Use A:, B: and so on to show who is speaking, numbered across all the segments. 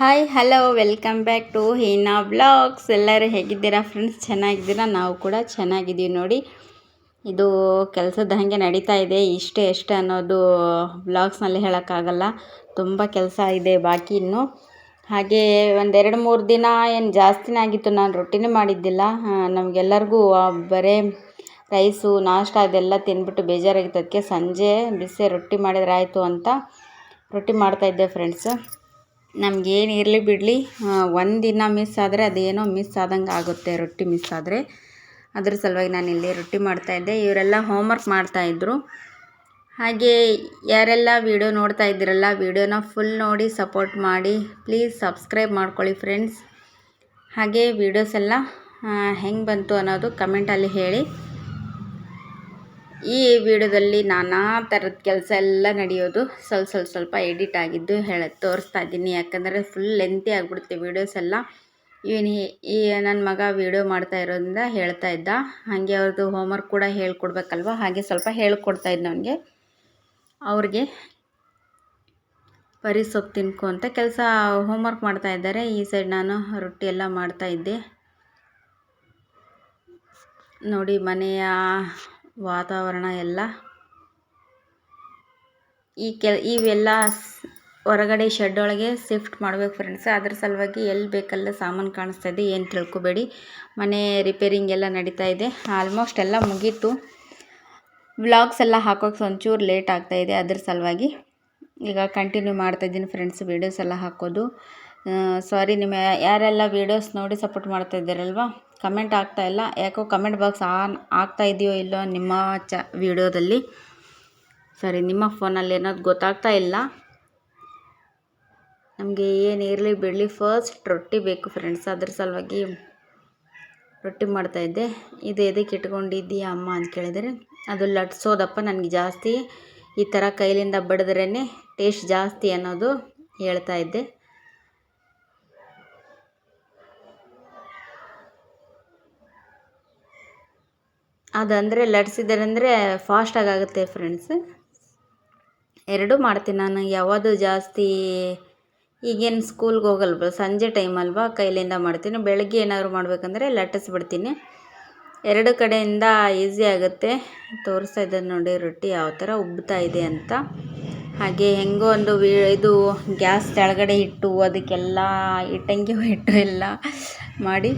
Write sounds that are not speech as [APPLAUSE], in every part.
A: Hi hello welcome back to Heena blogs ಎಲ್ಲರೂ ಹೇಗಿದ್ದೀರಾ? Friends ಚೆನ್ನಾಗಿದ್ದೀರಾ? ನಾವು ಕೂಡ ಚೆನ್ನಾಗಿದ್ದೀವಿ ನೋಡಿ. ಇದು ಕೆಲಸದ ಹಾಗೆ ನಡೀತಾ ಇದೆ. ಇಷ್ಟೇ ಎಷ್ಟು ಅನ್ನೋದು ಬ್ಲಾಗ್ಸ್ನಲ್ಲಿ ಹೇಳೋಕ್ಕಾಗಲ್ಲ. ತುಂಬ ಕೆಲಸ ಇದೆ ಬಾಕಿ ಇನ್ನೂ. ಹಾಗೆ ಒಂದೆರಡು ಮೂರು ದಿನ ಏನು ಜಾಸ್ತಿನೇ ಆಗಿತ್ತು. ನಾನು ರೊಟ್ಟಿನೇ ಮಾಡಿದ್ದಿಲ್ಲ. ನಮಗೆಲ್ಲರಿಗೂ ಬರೇ ರೈಸು, ನಾಷ್ಟ ಅದೆಲ್ಲ ತಿಂದ್ಬಿಟ್ಟು ಬೇಜಾರಾಗಿತ್ತು. ಅದಕ್ಕೆ ಸಂಜೆ ಬಿಸಿ ರೊಟ್ಟಿ ಮಾಡಿದ್ರೆ ಆಯಿತು ಅಂತ ರೊಟ್ಟಿ ಮಾಡ್ತಾಯಿದ್ದೆ ಫ್ರೆಂಡ್ಸ್ ನಮಗೇನು ಇರಲಿ ಬಿಡಲಿ ಒಂದಿನ ಮಿಸ್ ಆದರೆ ಅದೇನೋ ಮಿಸ್ ಆದಂಗೆ ಆಗುತ್ತೆ, ರೊಟ್ಟಿ ಮಿಸ್ ಆದರೆ. ಅದ್ರ ಸಲುವಾಗಿ ನಾನು ಇಲ್ಲಿ ರೊಟ್ಟಿ ಮಾಡ್ತಾಯಿದ್ದೆ ಇವರೆಲ್ಲ ಹೋಮ್ವರ್ಕ್ ಮಾಡ್ತಾಯಿದ್ರು ಹಾಗೆ ಯಾರೆಲ್ಲ ವೀಡಿಯೋ ನೋಡ್ತಾ ಇದ್ದೀರಲ್ಲ ವೀಡಿಯೋನ ಫುಲ್ ನೋಡಿ ಸಪೋರ್ಟ್ ಮಾಡಿ ಪ್ಲೀಸ್ ಸಬ್ಸ್ಕ್ರೈಬ್ ಮಾಡ್ಕೊಳ್ಳಿ ಫ್ರೆಂಡ್ಸ್ ಹಾಗೆ ವೀಡಿಯೋಸ್ ಎಲ್ಲ ಹೆಂಗೆ ಬಂತು ಅನ್ನೋದು ಕಮೆಂಟಲ್ಲಿ ಹೇಳಿ. ಈ ವಿಡಿಯೋದಲ್ಲಿ ನಾನಾ ಥರದ ಕೆಲಸ ಎಲ್ಲ ನಡೆಯೋದು. ಸ್ವಲ್ಪ ಸ್ವಲ್ಪ ಸ್ವಲ್ಪ ಎಡಿಟ್ ಆಗಿದ್ದು ಹೇಳ, ತೋರಿಸ್ತಾ ಇದ್ದೀನಿ. ಯಾಕಂದರೆ ಫುಲ್ ಲೆಂತಿ ಆಗಿಬಿಡುತ್ತೆ ವೀಡಿಯೋಸ್ ಎಲ್ಲ. ಇವನು ಈ ನನ್ನ ಮಗ ವೀಡಿಯೋ ಮಾಡ್ತಾ ಇರೋದ್ರಿಂದ ಹೇಳ್ತಾ ಇದ್ದ. ಹಾಗೆ ಅವ್ರದ್ದು ಹೋಮ್ವರ್ಕ್ ಕೂಡ ಹೇಳ್ಕೊಡ್ಬೇಕಲ್ವ? ಹಾಗೆ ಸ್ವಲ್ಪ ಹೇಳ್ಕೊಡ್ತಾ ಇದ್ದ ನನಗೆ ಅವ್ರಿಗೆ ಬರೀ ಸೊಪ್ಪು ತಿನ್ಕೊ ಅಂತ ಕೆಲಸ ಹೋಮ್ವರ್ಕ್ ಮಾಡ್ತಾ ಇದ್ದಾರೆ. ಈ ಸೈಡ್ ನಾನು ರೊಟ್ಟಿ ಎಲ್ಲ ಮಾಡ್ತಾ ಇದ್ದೆ. ನೋಡಿ ಮನೆಯ ವಾತಾವರಣ ಎಲ್ಲ. ಈ ಕೆಲ, ಇವೆಲ್ಲ ಹೊರಗಡೆ ಶೆಡ್ ಒಳಗೆ ಶಿಫ್ಟ್ ಮಾಡಬೇಕು ಫ್ರೆಂಡ್ಸ್ ಅದ್ರ ಸಲುವಾಗಿ ಎಲ್ಲಿ ಬೇಕಲ್ಲ ಸಾಮಾನು ಕಾಣಿಸ್ತಾ ಇದೆ, ಏನು ತಿಳ್ಕೊಬೇಡಿ. ಮನೆ ರಿಪೇರಿಂಗ್ ಎಲ್ಲ ನಡೀತಾ ಇದೆ. ಆಲ್ಮೋಸ್ಟ್ ಎಲ್ಲ ಮುಗೀತು. ವ್ಲಾಗ್ಸ್ ಎಲ್ಲ ಹಾಕೋಕೆ ಒಂಚೂರು ಲೇಟ್ ಆಗ್ತಾಯಿದೆ ಅದ್ರ ಸಲುವಾಗಿ ಈಗ ಕಂಟಿನ್ಯೂ ಮಾಡ್ತಾಯಿದ್ದೀನಿ ಫ್ರೆಂಡ್ಸ್ ವೀಡಿಯೋಸ್ ಎಲ್ಲ ಹಾಕೋದು. ಸಾರಿ ನಿಮ್ಮ ಯಾರೆಲ್ಲ ವೀಡಿಯೋಸ್ ನೋಡಿ ಸಪೋರ್ಟ್ ಮಾಡ್ತಾ ಇದ್ದೀರಲ್ವ? ಕಮೆಂಟ್ ಇಲ್ಲ. ಯಾಕೋ ಕಮೆಂಟ್ ಬಾಕ್ಸ್ ಆನ್ ಆಗ್ತಾ ಇದೆಯೋ ಇಲ್ಲೋ ನಿಮ್ಮ ಚ ವೀಡಿಯೋದಲ್ಲಿ ಸಾರಿ ನಿಮ್ಮ ಫೋನಲ್ಲಿ ಏನಾದ್ರು ಗೊತ್ತಾಗ್ತಾ ಇಲ್ಲ? ನಮಗೆ ಏನು ಇರಲಿ ಬಿಡಲಿ ಫಸ್ಟ್ ರೊಟ್ಟಿ ಬೇಕು ಫ್ರೆಂಡ್ಸ್ ಅದ್ರ ಸಲುವಾಗಿ ರೊಟ್ಟಿ ಮಾಡ್ತಾಯಿದ್ದೆ ಇದು ಎದಕ್ಕೆ ಇಟ್ಕೊಂಡಿದ್ದೀಯಾ ಅಮ್ಮ ಅಂತ ಕೇಳಿದರೆ, ಅದು ಲಟ್ಸೋದಪ್ಪ ನನಗೆ ಜಾಸ್ತಿ. ಈ ಥರ ಕೈಲಿಂದ ಬಡಿದ್ರೇ ಟೇಸ್ಟ್ ಜಾಸ್ತಿ ಅನ್ನೋದು ಹೇಳ್ತಾ ಇದ್ದೆ. ಅದಂದರೆ ಲಟ್ಸಿದಾರಂದರೆ ಫಾಸ್ಟಾಗಿ ಆಗುತ್ತೆ ಫ್ರೆಂಡ್ಸ್ ಎರಡೂ ಮಾಡ್ತೀನಿ ನಾನು. ಯಾವುದು ಜಾಸ್ತಿ, ಈಗೇನು ಸ್ಕೂಲ್ಗೆ ಹೋಗಲ್ವ, ಸಂಜೆ ಟೈಮ್ ಅಲ್ವಾ, ಕೈಲಿಂದ ಮಾಡ್ತೀನಿ. ಬೆಳಗ್ಗೆ ಏನಾದ್ರು ಮಾಡಬೇಕಂದ್ರೆ ಲಟ್ಟಿಸ್ಬಿಡ್ತೀನಿ. ಎರಡು ಕಡೆಯಿಂದ ಈಸಿ ಆಗುತ್ತೆ. ತೋರಿಸ್ತಾ ಇದ್ದಾರೆ ನೋಡಿ ರೊಟ್ಟಿ ಯಾವ ಥರ ಉಬ್ತಾ ಇದೆ ಅಂತ. ಹಾಗೆ ಹೆಂಗೋ ಒಂದು ವಿ, ಇದು ಗ್ಯಾಸ್ ಕೆಳಗಡೆ ಇಟ್ಟು ಅದಕ್ಕೆಲ್ಲ ಇಟ್ಟಂಗಿ ಹಿಟ್ಟು [LAUGHS] ಎಲ್ಲ ಮಾಡಿ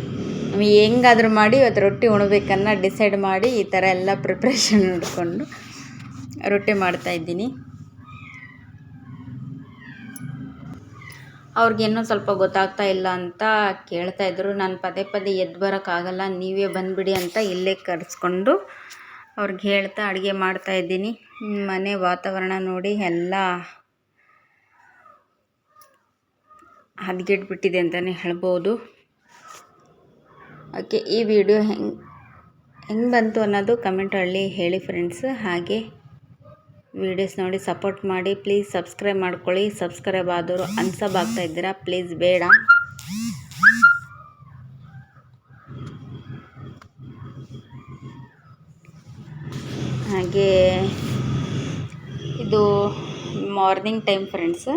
A: ಹೆಂಗಾದ್ರೂ ಮಾಡಿ ಇವತ್ತು ರೊಟ್ಟಿ ಉಣ್ಬೇಕನ್ನ ಡಿಸೈಡ್ ಮಾಡಿ ಈ ಥರ ಎಲ್ಲ ಪ್ರಿಪ್ರೇಷನ್ ನೋಡಿಕೊಂಡು ರೊಟ್ಟಿ ಮಾಡ್ತಾಯಿದ್ದೀನಿ ಅವ್ರಿಗೆ ಇನ್ನೂ ಸ್ವಲ್ಪ ಗೊತ್ತಾಗ್ತಾ ಇಲ್ಲ ಅಂತ ಕೇಳ್ತಾಯಿದ್ರು ನಾನು ಪದೇ ಪದೇ ಎದ್ದು ಬರೋಕ್ಕಾಗಲ್ಲ, ನೀವೇ ಬಂದುಬಿಡಿ ಅಂತ ಇಲ್ಲೇ ಕರೆಸ್ಕೊಂಡು ಅವ್ರಿಗೆ ಹೇಳ್ತಾ ಅಡುಗೆ ಮಾಡ್ತಾಯಿದ್ದೀನಿ ಮನೆ ವಾತಾವರಣ ನೋಡಿ ಎಲ್ಲ ಹದಗೆಟ್ಬಿಟ್ಟಿದೆ ಅಂತಲೇ ಹೇಳ್ಬೋದು. ಓಕೆ ಈ ವಿಡಿಯೋ ಹೆಂಗೆ ಹೆಂಗೆ ಬಂತು ಅನ್ನೋದು ಕಮೆಂಟಲ್ಲಿ ಹೇಳಿ ಫ್ರೆಂಡ್ಸ್ ಹಾಗೆ ವೀಡಿಯೋಸ್ ನೋಡಿ ಸಪೋರ್ಟ್ ಮಾಡಿ ಪ್ಲೀಸ್ ಸಬ್ಸ್ಕ್ರೈಬ್ ಮಾಡ್ಕೊಳ್ಳಿ. ಸಬ್ಸ್ಕ್ರೈಬ್ ಆದವರು ಅನ್ಸಬ್ ಆಗ್ತಾ ಇದ್ದೀರಾ ಪ್ಲೀಸ್ ಬೇಡ. ಹಾಗೆ ಇದು ಮಾರ್ನಿಂಗ್ ಟೈಮ್ ಫ್ರೆಂಡ್ಸ್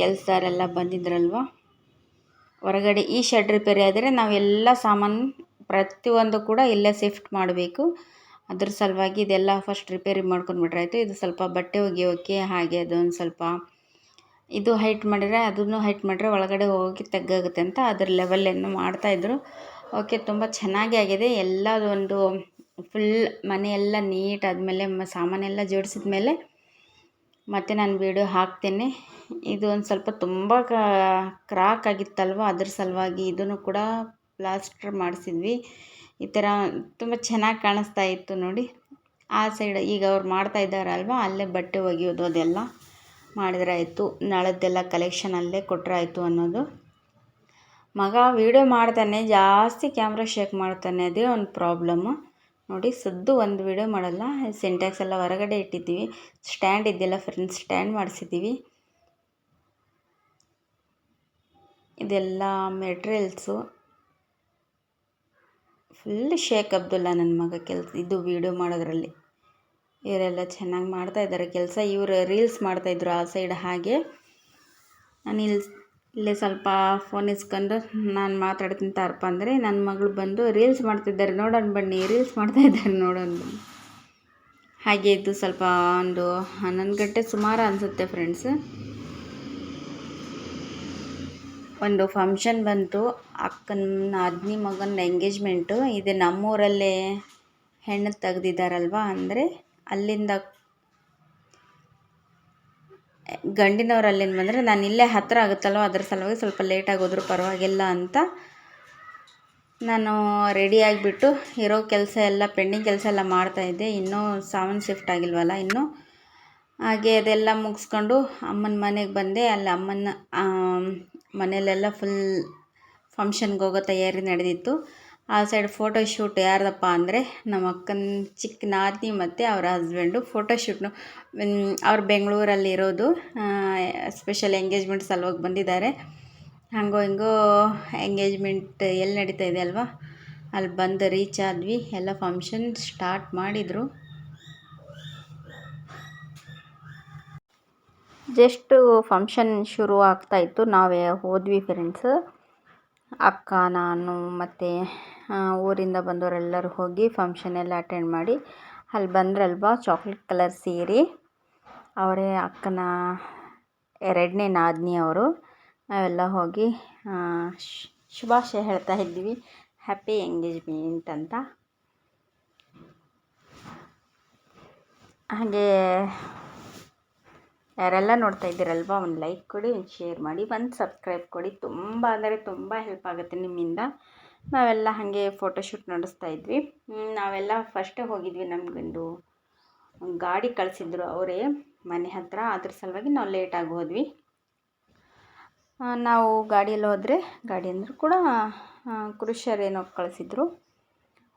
A: ಕೆಲಸದವರೆಲ್ಲ ಬಂದಿದ್ರಲ್ವ? ಹೊರಗಡೆ ಈ ಶೆಡ್ ರಿಪೇರಿ ಆದರೆ ನಾವೆಲ್ಲ ಸಾಮಾನು ಪ್ರತಿಯೊಂದು ಕೂಡ ಇಲ್ಲೇ ಶಿಫ್ಟ್ ಮಾಡಬೇಕು. ಅದ್ರ ಸಲುವಾಗಿ ಇದೆಲ್ಲ ಫಸ್ಟ್ ರಿಪೇರಿ ಮಾಡ್ಕೊಂಡ್ಬಿಟ್ರಾಯ್ತು ಇದು ಸ್ವಲ್ಪ ಬಟ್ಟೆ ಒಗೆಯೋಕ್ಕೆ ಹಾಗೆ ಅದೊಂದು ಸ್ವಲ್ಪ ಇದು ಹೈಟ್ ಮಾಡಿದರೆ ಅದನ್ನು ಹೈಟ್ ಮಾಡಿದ್ರೆ ಒಳಗಡೆ ಹೋಗಿ ತೆಗ್ಗಾಗುತ್ತೆ ಅಂತ ಅದ್ರ ಲೆವೆಲನ್ನು ಮಾಡ್ತಾಯಿದ್ರು ಓಕೆ ತುಂಬ ಚೆನ್ನಾಗಿ ಆಗಿದೆ. ಎಲ್ಲದೊಂದು ಫುಲ್ ಮನೆಯೆಲ್ಲ ನೀಟ್ ಆದಮೇಲೆ ಸಾಮಾನೆಲ್ಲ ಜೋಡಿಸಿದ ಮೇಲೆ ಮತ್ತೆ ನಾನು ವೀಡಿಯೋ ಹಾಕ್ತೇನೆ. ಇದು ಒಂದು ಸ್ವಲ್ಪ ತುಂಬ ಕ್ರಾಕ್ ಆಗಿತ್ತಲ್ವ? ಅದ್ರ ಸಲುವಾಗಿ ಇದನ್ನು ಕೂಡ ಪ್ಲಾಸ್ಟರ್ ಮಾಡಿಸಿದ್ವಿ. ಈ ಥರ ತುಂಬ ಚೆನ್ನಾಗಿ ಕಾಣಿಸ್ತಾ ಇತ್ತು ನೋಡಿ. ಆ ಸೈಡ್ ಈಗ ಅವ್ರು ಮಾಡ್ತಾ ಇದ್ದಾರಲ್ವ? ಅಲ್ಲೇ ಬಟ್ಟೆ ಒಗೆಯೋದು ಅದೆಲ್ಲ ಮಾಡಿದ್ರಾಯಿತು. ನಳದ್ದೆಲ್ಲ ಕಲೆಕ್ಷನ್ ಅಲ್ಲೇ ಕೊಟ್ಟರೆ ಆಯಿತು ಅನ್ನೋದು. ಮಗ ವೀಡಿಯೋ ಮಾಡ್ತಾನೆ, ಜಾಸ್ತಿ ಕ್ಯಾಮ್ರಾ ಶೇಕ್ ಮಾಡ್ತಾನೆ, ಅದೇ ಒಂದು ಪ್ರಾಬ್ಲಮ್ಮು ನೋಡಿ ಸದ್ದು ಒಂದು ವೀಡಿಯೋ ಮಾಡಲ್ಲ. ಸಿಂಟ್ಯಾಕ್ಸ್ ಎಲ್ಲ ಹೊರಗಡೆ ಇಟ್ಟಿದ್ದೀವಿ. ಸ್ಟ್ಯಾಂಡ್ ಇದ್ದಿಲ್ಲ ಫ್ರೆಂಡ್ಸ್ ಸ್ಟ್ಯಾಂಡ್ ಮಾಡಿಸಿದ್ದೀವಿ. ಇದೆಲ್ಲ ಮೆಟ್ರಿಯಲ್ಸು ಫುಲ್ ಶೇಕ್ ಅಬ್ದುಲ್ಲ ನನ್ನ ಮಗ ಕೆಲಸ, ಇದು ವೀಡಿಯೋ ಮಾಡೋದ್ರಲ್ಲಿ. ಇವರೆಲ್ಲ ಚೆನ್ನಾಗಿ ಮಾಡ್ತಾಯಿದ್ದಾರೆ ಕೆಲಸ ಇವರು ರೀಲ್ಸ್ ಮಾಡ್ತಾಯಿದ್ರು ಆ ಸೈಡ್ ಹಾಗೆ. ನಾನು ಇಲ್ಲಿ ಇಲ್ಲೇ ಸ್ವಲ್ಪ ಫೋನ್ ಇಸ್ಕೊಂಡು ನಾನು ಮಾತಾಡ್ತೀನಿ ತಾರಪ್ಪ ಅಂದರೆ ನನ್ನ ಮಗಳು ಬಂದು ರೀಲ್ಸ್ ಮಾಡ್ತಿದ್ದಾರೆ. ನೋಡೋಣ ಬನ್ನಿ. ರೀಲ್ಸ್ ಮಾಡ್ತಾ ಇದ್ದಾರೆ ನೋಡೋಣ ಬನ್ನಿ. ಹಾಗೆ ಇದ್ದು ಸ್ವಲ್ಪ ಒಂದು ಹನ್ನೊಂದು ಗಂಟೆ ಸುಮಾರು ಅನಿಸುತ್ತೆ ಫ್ರೆಂಡ್ಸ್ ಒಂದು ಫಂಕ್ಷನ್ ಬಂತು. ಅಕ್ಕನ, ಅದ್ನಿ ಮಗನ ಎಂಗೇಜ್ಮೆಂಟು ಇದೆ ನಮ್ಮೂರಲ್ಲೇ ಹೆಣ್ಣು ತೆಗ್ದಿದ್ದಾರಲ್ವ ಅಂದರೆ ಅಲ್ಲಿಂದ ಗಂಡಿನವ್ರು ಅಲ್ಲಿಂದ ಬಂದರೆ ನಾನು ಇಲ್ಲೇ ಹತ್ತಿರ ಆಗುತ್ತಲ್ವ ಅದ್ರ ಸಲುವಾಗಿ ಸ್ವಲ್ಪ ಲೇಟಾಗಿ ಹೋದರೂ ಪರವಾಗಿಲ್ಲ ಅಂತ ನಾನು ರೆಡಿ ಆಗಿಬಿಟ್ಟು ಇರೋ ಕೆಲಸ ಎಲ್ಲ ಪೆಂಡಿಂಗ್ ಕೆಲಸ ಎಲ್ಲ ಮಾಡ್ತಾಯಿದ್ದೆ ಇನ್ನೂ ಸಾವನ್ ಶಿಫ್ಟ್ ಆಗಿಲ್ವಲ್ಲ ಇನ್ನೂ. ಹಾಗೆ ಅದೆಲ್ಲ ಮುಗಿಸ್ಕೊಂಡು ಅಮ್ಮನ ಮನೆಗೆ ಬಂದೆ. ಅಲ್ಲಿ ಅಮ್ಮನ ಮನೆಯಲ್ಲೆಲ್ಲ ಫುಲ್ ಫಂಕ್ಷನ್ಗೆ ಹೋಗೋ ತಯಾರಿ ನಡೆದಿತ್ತು. ಆ ಸೈಡ್ ಫೋಟೋ ಶೂಟ್ ಯಾರ್ದಪ್ಪ ಅಂದರೆ ನಮ್ಮ ಅಕ್ಕನ ಚಿಕ್ಕ ನಾದಿನಿ ಮತ್ತು ಅವರ ಹಸ್ಬೆಂಡು ಫೋಟೋ ಶೂಟ್ನು ಅವ್ರು ಬೆಂಗಳೂರಲ್ಲಿ ಇರೋದು. ಸ್ಪೆಷಲ್ ಎಂಗೇಜ್ಮೆಂಟ್ ಸಲುವಾಗಿ ಬಂದಿದ್ದಾರೆ. ಹಾಗೋ ಹಿಂಗೋ ಎಂಗೇಜ್ಮೆಂಟ್ ಎಲ್ಲಿ ನಡೀತಾ ಇದೆ ಅಲ್ವಾ? ಅಲ್ಲಿ ಬಂದು ರೀಚ್ ಆದ್ವಿ. ಎಲ್ಲ ಫಂಕ್ಷನ್ ಸ್ಟಾರ್ಟ್ ಮಾಡಿದರು. ಜಸ್ಟು ಫಂಕ್ಷನ್ ಶುರು ಆಗ್ತಾಯಿತ್ತು ನಾವೇ ಹೋದ್ವಿ ಫ್ರೆಂಡ್ಸ್ ಅಕ್ಕ, ನಾನು ಮತ್ತು ಊರಿಂದ ಬಂದವರೆಲ್ಲರೂ ಹೋಗಿ ಫಂಕ್ಷನ್ ಎಲ್ಲ ಅಟೆಂಡ್ ಮಾಡಿ, ಅಲ್ಲಿ ಬಂದ್ರಲ್ವ ಚಾಕ್ಲೇಟ್ ಕಲರ್ ಸೀರೆ. ಅವರೇ ಅಕ್ಕನ ಎರಡನೇ ನಾದಿನಿ ಅವರು. ನಾವೆಲ್ಲ ಹೋಗಿ ಶುಭಾಶಯ ಹೇಳ್ತಾ ಇದ್ವಿ ಹ್ಯಾಪಿ ಎಂಗೇಜ್ಮೆಂಟ್ ಅಂತ. ಹಾಗೆ ಯಾರೆಲ್ಲ ನೋಡ್ತಾ ಇದ್ದೀರಲ್ವ, ಒಂದು ಲೈಕ್ ಕೊಡಿ, ಒಂದು ಶೇರ್ ಮಾಡಿ, ಒಂದು ಸಬ್ಸ್ಕ್ರೈಬ್ ಕೊಡಿ. ತುಂಬ ಅಂದರೆ ತುಂಬ ಹೆಲ್ಪ್ ಆಗುತ್ತೆ ನಿಮ್ಮಿಂದ. ನಾವೆಲ್ಲ ಹಾಗೆ ಫೋಟೋಶೂಟ್ ನಡೆಸ್ತಾ ಇದ್ವಿ. ನಾವೆಲ್ಲ ಫಸ್ಟೇ ಹೋಗಿದ್ವಿ ನಮಗೊಂದು ಗಾಡಿ ಕಳಿಸಿದ್ರು ಅವರೇ ಮನೆ ಹತ್ತಿರ ಅದ್ರ ಸಲುವಾಗಿ ನಾವು ಲೇಟಾಗಿ ಹೋದ್ವಿ. ನಾವು ಗಾಡಿಯಲ್ಲಿ ಹೋದರೆ ಗಾಡಿ ಅಂದರೂ ಕೂಡ ಏನೋ ಕಳಿಸಿದ್ರು.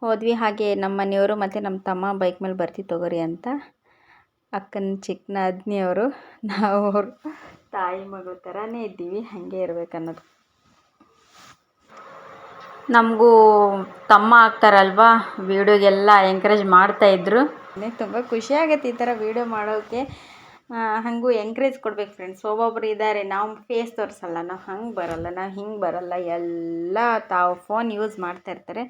A: ಹೋದ್ವಿ, ಹಾಗೆ ನಮ್ಮ ಮನೆಯವರು ಮತ್ತು ನಮ್ಮ ತಮ್ಮ ಬೈಕ್ ಮೇಲೆ ಬರ್ತಿ ತಗೋರಿ ಅಂತ. ಅಕ್ಕನ ಚಿಕ್ಕ ನಾದಿನಿಯವರು ನಾವು ಅವ್ರ ತಾಯಿ ಮಗಳ ಥರನೇ ಇದ್ದೀವಿ, ಹಾಗೆ ಇರಬೇಕನ್ನೋದು. ನಮಗೂ ತಮ್ಮ ಆಗ್ತಾರಲ್ವ, ವೀಡಿಯೋಗೆಲ್ಲ ಎಂಕರೇಜ್ ಮಾಡ್ತಾಯಿದ್ರು ತುಂಬ ಖುಷಿ ಆಗುತ್ತೆ ಈ ಥರ ವೀಡಿಯೋ ಮಾಡೋಕ್ಕೆ ಹಾಗೂ ಎಂಕರೇಜ್ ಕೊಡ್ಬೇಕು ಫ್ರೆಂಡ್ಸ್ ಒಬ್ಬೊಬ್ರು ಇದ್ದಾರೆ ನಾವು ಫೇಸ್ ತೋರಿಸಲ್ಲ, ನಾವು ಹಂಗೆ ಬರಲ್ಲ, ನಾವು ಹಿಂಗೆ ಬರಲ್ಲ, ಎಲ್ಲ ತಾವು ಫೋನ್ ಯೂಸ್ ಮಾಡ್ತಾಯಿರ್ತಾರೆ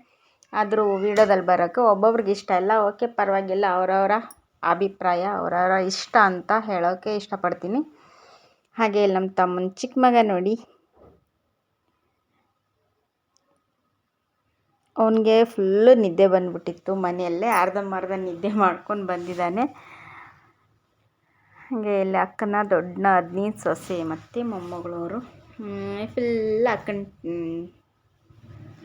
A: ಆದರೂ ವೀಡಿಯೋದಲ್ಲಿ ಬರೋಕ್ಕೆ ಒಬ್ಬೊಬ್ರಿಗೆ ಇಷ್ಟ ಇಲ್ಲ, ಓಕೆ, ಪರವಾಗಿಲ್ಲ, ಅವರವರ ಅಭಿಪ್ರಾಯ, ಅವರವರ ಇಷ್ಟ ಅಂತ ಹೇಳೋಕ್ಕೆ ಇಷ್ಟಪಡ್ತೀನಿ. ಹಾಗೆ ನಮ್ಮ ತಮ್ಮನ ಚಿಕ್ಕ ಮಗ ನೋಡಿ. ಅವನಿಗೆ ಫುಲ್ಲು ನಿದ್ದೆ ಬಂದುಬಿಟ್ಟಿತ್ತು. ಮನೆಯಲ್ಲೇ ಅರ್ಧಂಬರ್ಧ ನಿದ್ದೆ ಮಾಡ್ಕೊಂಡು ಬಂದಿದ್ದಾನೆ. ಹಾಗೆ ಇಲ್ಲಿ ಅಕ್ಕನ, ದೊಡ್ಡನ ಹದಿನೈದು ಸೊಸೆ ಮತ್ತು ಮೊಮ್ಮಗಳವರು. ಫುಲ್ ಅಕ್ಕನ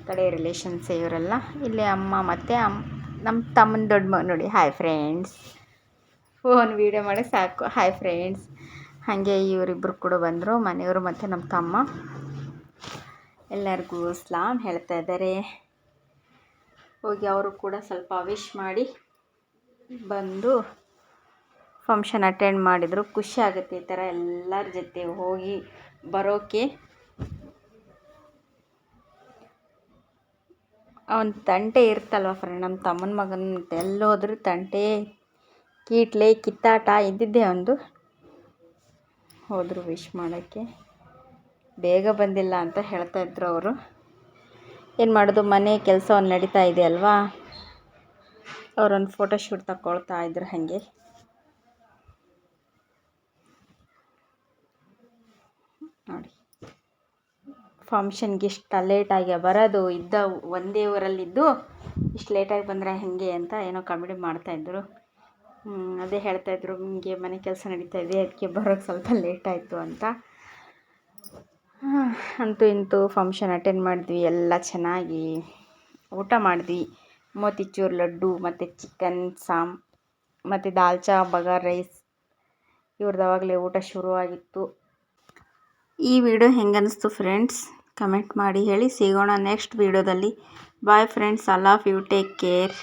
A: ಕಡೆ ರಿಲೇಷನ್ಸ್ ಇವರೆಲ್ಲ. ಇಲ್ಲಿ ಅಮ್ಮ ಮತ್ತು ಅಮ್ಮ ನಮ್ಮ ತಮ್ಮನ ದೊಡ್ಡ ಮಗ ನೋಡಿ. ಹಾಯ್ ಫ್ರೆಂಡ್ಸ್ ಫೋನ್ ವೀಡಿಯೋ ಮಾಡಿ ಸಾಕು. ಹಾಯ್ ಫ್ರೆಂಡ್ಸ್ ಹಾಗೆ ಇವರಿಬ್ಬರು ಕೂಡ ಬಂದರು, ಮನೆಯವರು ಮತ್ತು ನಮ್ಮ ತಮ್ಮ. ಎಲ್ಲರಿಗೂ ಸ್ಲಾಮ್ ಹೇಳ್ತಾ ಇದ್ದಾರೆ. ಹೋಗಿ ಅವರು ಕೂಡ ಸ್ವಲ್ಪ ವಿಶ್ ಮಾಡಿ ಬಂದು ಫಂಕ್ಷನ್ ಅಟೆಂಡ್ ಮಾಡಿದರು. ಖುಷಿ ಆಗುತ್ತೆ ಈ ಥರ ಎಲ್ಲರ ಜೊತೆ ಹೋಗಿ ಬರೋಕೆ. ಅವನ ತಂಟೆ ಇರ್ತಲ್ವ ಫ್ರೆಂಡ್ ನಮ್ಮ ತಮ್ಮನ ಮಗನ ಎಲ್ಲೋದ್ರೂ ತಂಟೆ ಕೀಟ್ಲೆ, ಕಿತ್ತಾಟ ಇದ್ದಿದ್ದೇ ಒಂದು ಹೋದರು ವಿಶ್ ಮಾಡೋಕ್ಕೆ. ಬೇಗ ಬಂದಿಲ್ಲ ಅಂತ ಹೇಳ್ತಾ ಇದ್ರು ಅವರು. ಏನು ಮಾಡೋದು, ಮನೆ ಕೆಲಸ ಒಂದು ನಡೀತಾ ಇದೆ ಅಲ್ವಾ? ಅವರೊಂದು ಫೋಟೋ ಶೂಟ್ ತಗೊಳ್ತಾ ಇದ್ರು ಹಾಗೆ. ನೋಡಿ. ಫಂಕ್ಷನ್ಗೆ ಇಷ್ಟು ಲೇಟಾಗಿ ಬರೋದು, ಇದ್ದ ಒಂದೇ ಊರಲ್ಲಿದ್ದು, ಇಷ್ಟು ಲೇಟಾಗಿ ಬಂದರೆ ಹೇಗೆ ಅಂತ ಏನೋ ಕಾಮಿಡಿ ಮಾಡ್ತಾಯಿದ್ರು ಅದೇ ಹೇಳ್ತಾಯಿದ್ರು ನಿಮಗೆ ಮನೆ ಕೆಲಸ ನಡೀತಾ ಇದೆ ಅದಕ್ಕೆ ಬರೋಕ್ಕೆ ಸ್ವಲ್ಪ ಲೇಟ್ ಆಯಿತು ಅಂತ. ಅಂತೂ ಇಂತೂ ಫಂಕ್ಷನ್ ಅಟೆಂಡ್ ಮಾಡಿದ್ವಿ, ಎಲ್ಲ ಚೆನ್ನಾಗಿ. ಊಟ ಮಾಡಿದ್ವಿ. ಮೋತಿಚೂರ್ ಲಡ್ಡು, ಮತ್ತು ಚಿಕನ್ ಸಾಮ್, ಮತ್ತು ದಾಲ್ಚಾ ಬಗಾರ್ ರೈಸ್. ಇವ್ರದ್ದು ಆವಾಗಲೇ ಊಟ ಶುರುವಾಗಿತ್ತು ಈ ವಿಡಿಯೋ ಹೆಂಗೆ ಅನ್ನಿಸ್ತು ಫ್ರೆಂಡ್ಸ್ ಕಮೆಂಟ್ ಮಾಡಿ ಹೇಳಿ. ಸಿಗೋಣ ನೆಕ್ಸ್ಟ್ ವಿಡಿಯೋದಲ್ಲಿ. Bye friends all of you take care